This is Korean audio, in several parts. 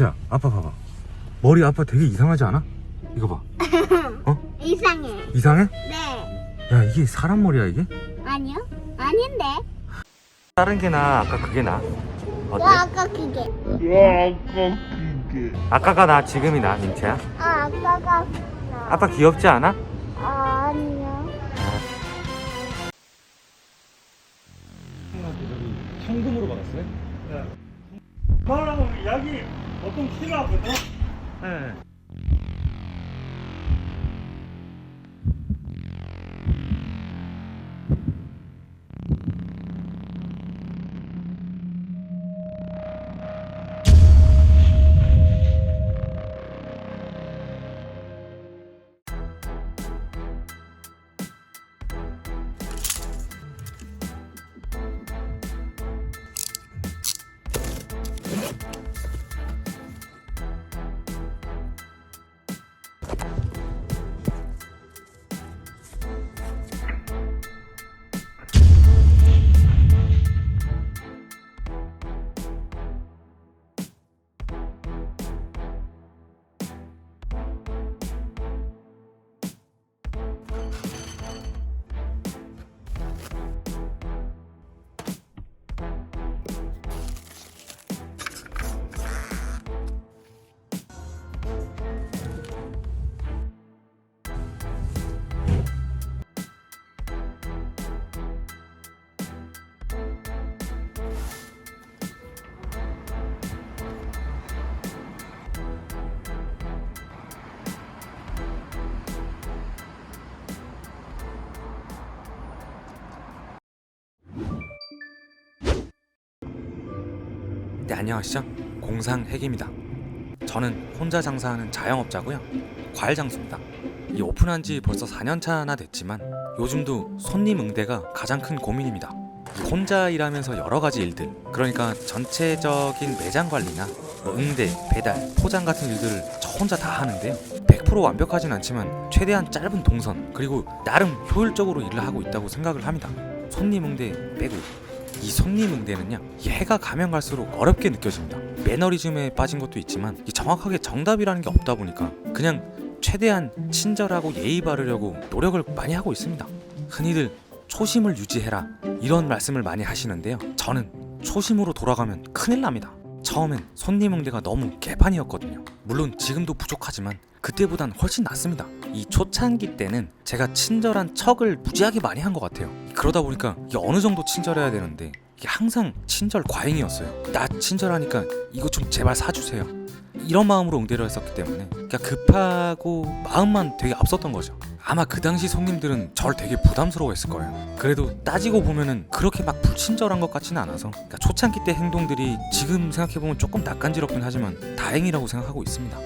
민채야 아빠 봐봐 머리 아빠 되게 이상하지 않아? 이거 봐 이상해. 이상해? 네. 야 이게 사람 머리야 이게? 아니요? 아닌데. 다른 게 나아 아까 그게 나아 어때? 야, 아까 그게. 아까가 나 지금이 나 민채야 아, 아까가. 나. 아빠 귀엽지 않아? 아, 아니요. 현금으로 받았어요? 말하면 약이 보통 필요하거든. 네 네, 안녕하시죠? 공상 핵입니다. 저는 혼자 장사하는 자영업자고요. 과일 장수입니다. 이 오픈한 지 벌써 4년 차나 됐지만 요즘도 손님 응대가 가장 큰 고민입니다. 이 혼자 일하면서 여러 가지 일들, 그러니까 전체적인 매장 관리나 뭐 응대, 배달, 포장 같은 일들을 저 혼자 다 하는데요. 100% 완벽하진 않지만 최대한 짧은 동선 그리고 나름 효율적으로 일을 하고 있다고 생각을 합니다. 손님 응대 빼고 이 응대는요 이 해가 가면 갈수록 어렵게 느껴집니다. 매너리즘에 빠진 것도 있지만 이 정확하게 정답이라는 게 없다 보니까 그냥 최대한 친절하고 예의 바르려고 노력을 많이 하고 있습니다. 흔히들 초심을 유지해라 이런 말씀을 많이 하시는데요. 저는 초심으로 돌아가면 큰일 납니다 처음엔 손님 응대가 너무 개판이었거든요. 물론 지금도 부족하지만 그때보단 훨씬 낫습니다. 이 초창기 때는 제가 친절한 척을 무지하게 많이 한 것 같아요. 그러다 보니까 어느 정도 친절해야 되는데 항상 친절 과잉이었어요. 나 친절하니까 이거 좀 제발 사주세요. 이런 마음으로 응대를 했었기 때문에 그러니까 급하고 마음만 되게 앞섰던 거죠 아마 그 당시 손님들은 절 되게 부담스러워했을 거예요 그래도 따지고 보면은 그렇게 막 불친절한 것 같지는 않아서 그러니까 초창기 때 행동들이 지금 생각해보면 조금 낯간지럽긴 하지만 다행이라고 생각하고 있습니다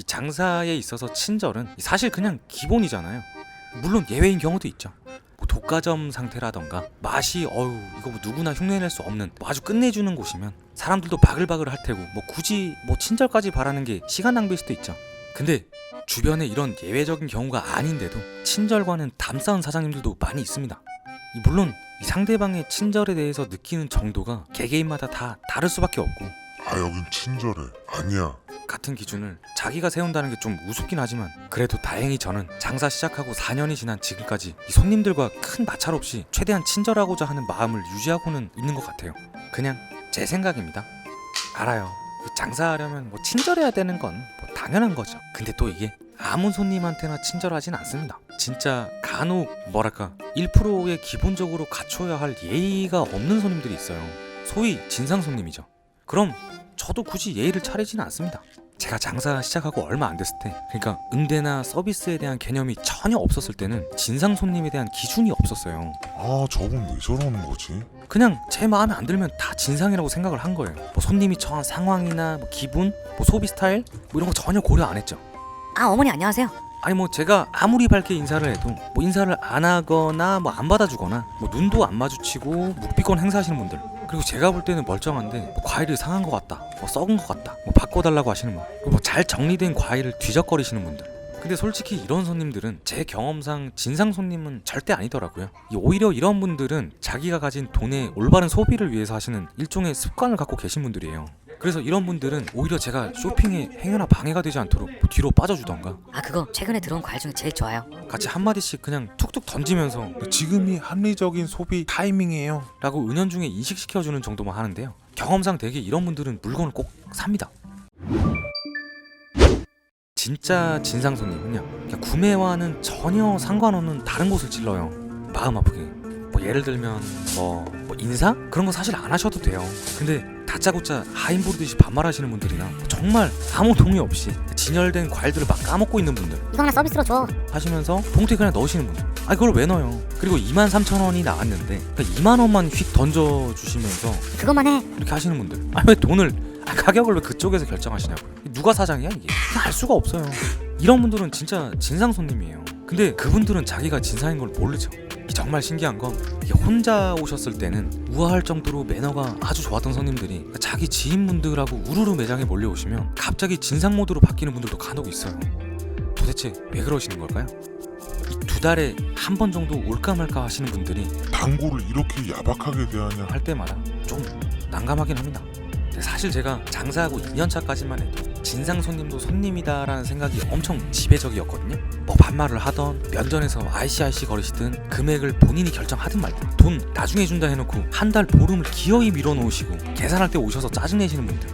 이 장사에 있어서 친절은 사실 그냥 기본이잖아요. 물론 예외인 경우도 있죠. 뭐 독과점 상태라던가 맛이 어유 이거 뭐 누구나 흉내낼 수 없는 뭐 아주 끝내주는 곳이면 사람들도 바글바글 할 테고 뭐 굳이 뭐 친절까지 바라는 게 시간 낭비일 수도 있죠. 근데 주변에 이런 예외적인 경우가 아닌데도 친절과는 담쌓은 사장님들도 많이 있습니다. 이 물론 이 상대방의 친절에 대해서 느끼는 정도가 개개인마다 다 다를 수밖에 없고 아 여긴 친절해 아니야 같은 기준을 자기가 세운다는 게 좀 우습긴 하지만 그래도 다행히 저는 장사 시작하고 4년이 지난 지금까지 이 손님들과 큰 마찰 없이 최대한 친절하고자 하는 마음을 유지하고는 있는 것 같아요. 그냥 제 생각입니다. 알아요. 이 장사하려면 뭐 친절해야 되는 건 뭐 당연한 거죠. 근데 또 이게 아무 손님한테나 친절하진 않습니다. 진짜 간혹 뭐랄까 1%의 기본적으로 갖춰야 할 예의가 없는 손님들이 있어요. 소위 진상 손님이죠. 그럼 저도 굳이 예의를 차리지는 않습니다. 제가 장사 시작하고 얼마 안 됐을 때, 그러니까 응대나 서비스에 대한 개념이 전혀 없었을 때는 진상 손님에 대한 기준이 없었어요. 아 저분 왜 저러는 거지 그냥 제 마음에 안 들면 다 진상이라고 생각을 한 거예요. 뭐 손님이 처한 상황이나 뭐 기분, 뭐 소비 스타일, 뭐 이런 거 전혀 고려 안 했죠. 아 어머니 안녕하세요. 아니 뭐 제가 아무리 밝게 인사를 해도 뭐 인사를 안 하거나 뭐 안 받아주거나 뭐 눈도 안 마주치고 묵비권 행사하시는 분들 그리고 제가 볼 때는 멀쩡한데 뭐 과일이 상한 것 같다 뭐 썩은 것 같다 뭐 바꿔달라고 하시는 분 뭐 잘 정리된 과일을 뒤적거리시는 분들. 근데 솔직히 이런 손님들은 제 경험상 진상 손님은 절대 아니더라고요. 이 오히려 이런 분들은 자기가 가진 돈의 올바른 소비를 위해서 하시는 일종의 습관을 갖고 계신 분들이에요 그래서 이런 분들은 오히려 제가 쇼핑에 행여나 방해가 되지 않도록 뒤로 빠져주던가 아 그거 최근에 들어온 과일 중에 제일 좋아요 같이 한마디씩 그냥 툭툭 던지면서 지금이 합리적인 소비 타이밍이에요. 라고 은연중에 인식시켜주는 정도만 하는데요. 경험상 되게 이런 분들은 물건을 꼭 삽니다. 진짜 진상 손님은요. 그냥 구매와는 전혀 상관없는 다른 곳을 찔러요. 마음 아프게. 뭐 예를 들면 뭐, 뭐 인사 그런 거 사실 안 하셔도 돼요. 근데 다짜고짜 하인 부르듯이 반말하시는 분들이나 정말 아무 동의 없이 진열된 과일들을 막 까먹고 있는 분들 이거 하나 서비스로 줘. 하시면서 봉투에 그냥 넣으시는 분들 아 그걸 왜 넣어요? 그리고 2만 3천 원이 나왔는데 그러니까 2만 원만 휙 던져주시면서 그것만 해. 이렇게 하시는 분들. 아 왜 돈을 아, 가격을 왜 그쪽에서 결정하시냐고요 누가 사장이야 이게 알 수가 없어요. 이런 분들은 진짜 진상 손님이에요. 근데 그분들은 자기가 진상인 걸 모르죠 정말 신기한 건 이게 혼자 오셨을 때는 우아할 정도로 매너가 아주 좋았던 손님들이 자기 지인분들하고 우르르 매장에 몰려오시면 갑자기 진상 모드로 바뀌는 분들도 간혹 있어요 도대체 왜 그러시는 걸까요? 이두 달에 한 번 정도 올까 말까 하시는 분들이 당구를 이렇게 야박하게 대하냐? 할 때마다 좀 난감하긴 합니다. 사실 제가 장사하고 2년차까지만 해도 진상 손님도 손님이다라는 생각이 엄청 지배적이었거든요. 뭐 반말을 하던 면전에서 아이씨아이씨 거리시든 금액을 본인이 결정하든 말든 돈 나중에 준다 해놓고 한 달 보름을 기어이 밀어놓으시고 계산할 때 오셔서 짜증내시는 분들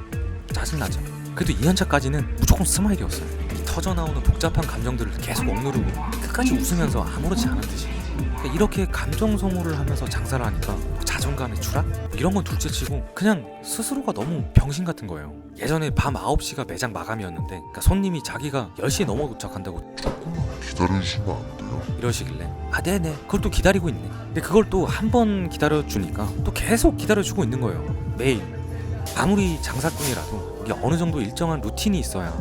짜증나죠. 그래도 2년차까지는 무조건 스마일이었어요. 이 터져 나오는 복잡한 감정들을 계속 억누르고 끝까지 웃으면서 아무렇지 않은 듯이 그러니까 이렇게 감정 소모를 하면서 장사를 하니까 뭐 자존감의 추락? 뭐 이런 건 둘째치고 그냥 스스로가 너무 병신 같은 거예요. 예전에 밤 9시가 매장 마감이었는데 그러니까 손님이 자기가 10시에 넘어 도착한다고 기다려주시면 안 돼요. 이러시길래 아 네네 그걸 또 기다리고 있네. 근데 그걸 또 한 번 기다려주니까 또 계속 기다려주고 있는 거예요. 매일. 아무리 장사꾼이라도 이게 어느 정도 일정한 루틴이 있어야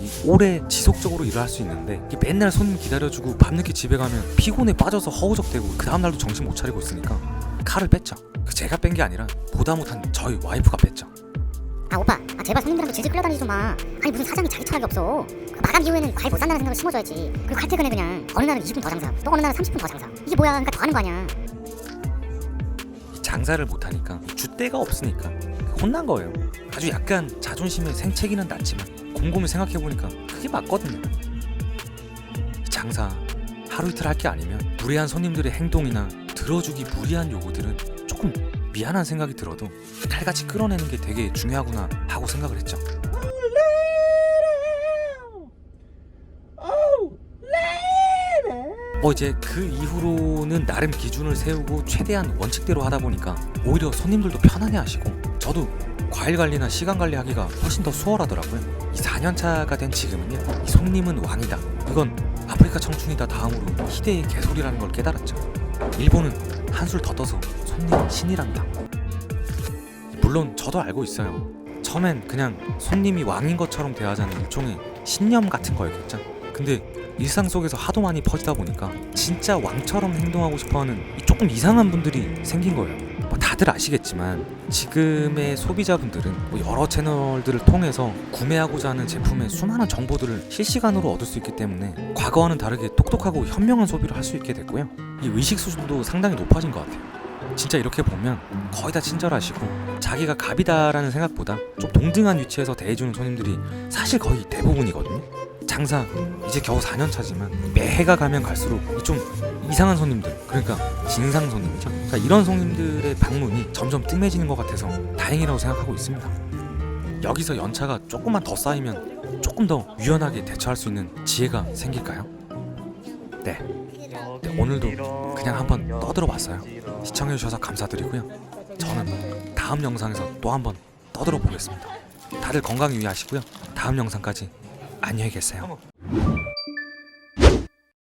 이 오래 지속적으로 일을 할 수 있는데 맨날 손님 기다려주고 밤늦게 집에 가면 피곤에 빠져서 허우적대고 그 다음날도 정신 못 차리고 있으니까 칼을 뺐죠. 그 제가 뺀 게 아니라 보다 못한 저희 와이프가 뺐죠. 아 오빠 아 제발 손님들한테 질질 끌려다니지 좀마. 아니 무슨 사장이 자기 철학이 없어. 그 마감 이후에는 과일 못 산다는 생각을 심어줘야지. 그리고 칼퇴근에 그냥 어느 날은 20분 더 장사 또 어느 날은 30분 더 장사. 이게 뭐야? 그러니까 더 하는 거 아니야. 이 장사를 못하니까 줏대가 없으니까 혼난 거예요. 아주 약간 자존심에 생채기는 났지만 곰곰이 생각해보니까 그게 맞거든요. 이 장사 하루 이틀 할 게 아니면 무례한 손님들의 행동이나 들어주기 무리한 요구들은 조금 미안한 생각이 들어도 칼같이 끌어내는 게 되게 중요하구나 하고 생각을 했죠 뭐 이제 그 이후로는 나름 기준을 세우고 최대한 원칙대로 하다 보니까 오히려 손님들도 편안해 하시고 저도 과일 관리나 시간 관리하기가 훨씬 더 수월하더라고요. 이 4년 차가 된 지금은요. 이 손님은 왕이다. 이건 아프리카 청춘이다 다음으로 희대의 개소리라는 걸 깨달았죠. 일본은 한술 더 떠서 손님은 신이란다. 물론 저도 알고 있어요. 처음엔 그냥 손님이 왕인 것처럼 대하자는 일종의 신념 같은 거였겠죠. 근데 일상 속에서 하도 많이 퍼지다 보니까 진짜 왕처럼 행동하고 싶어하는 이 조금 이상한 분들이 생긴 거예요. 뭐 다들 아시겠지만 지금의 소비자분들은 뭐 여러 채널들을 통해서 구매하고자 하는 제품의 수많은 정보들을 실시간으로 얻을 수 있기 때문에 과거와는 다르게 똑똑하고 현명한 소비를 할 수 있게 됐고요. 이 의식 수준도 상당히 높아진 것 같아요. 진짜 이렇게 보면 거의 다 친절하시고 자기가 갑이다라는 생각보다 좀 동등한 위치에서 대해주는 손님들이 사실 거의 대부분이거든요. 장사 이제 겨우 4년 차지만 매해가 가면 갈수록 이좀 이상한 손님들 그러니까 진상 손님이죠. 그러니까 이런 손님들의 방문이 점점 뜸해지는 것 같아서 다행이라고 생각하고 있습니다. 여기서 연차가 조금만 더 쌓이면 조금 더 유연하게 대처할 수 있는 지혜가 생길까요? 네. 네, 오늘도 그냥 한번 떠들어 봤어요. 시청해주셔서 감사드리고요. 저는 다음 영상에서 또 한번 떠들어 보겠습니다. 다들 건강 유의하시고요. 다음 영상까지 안녕히 계세요.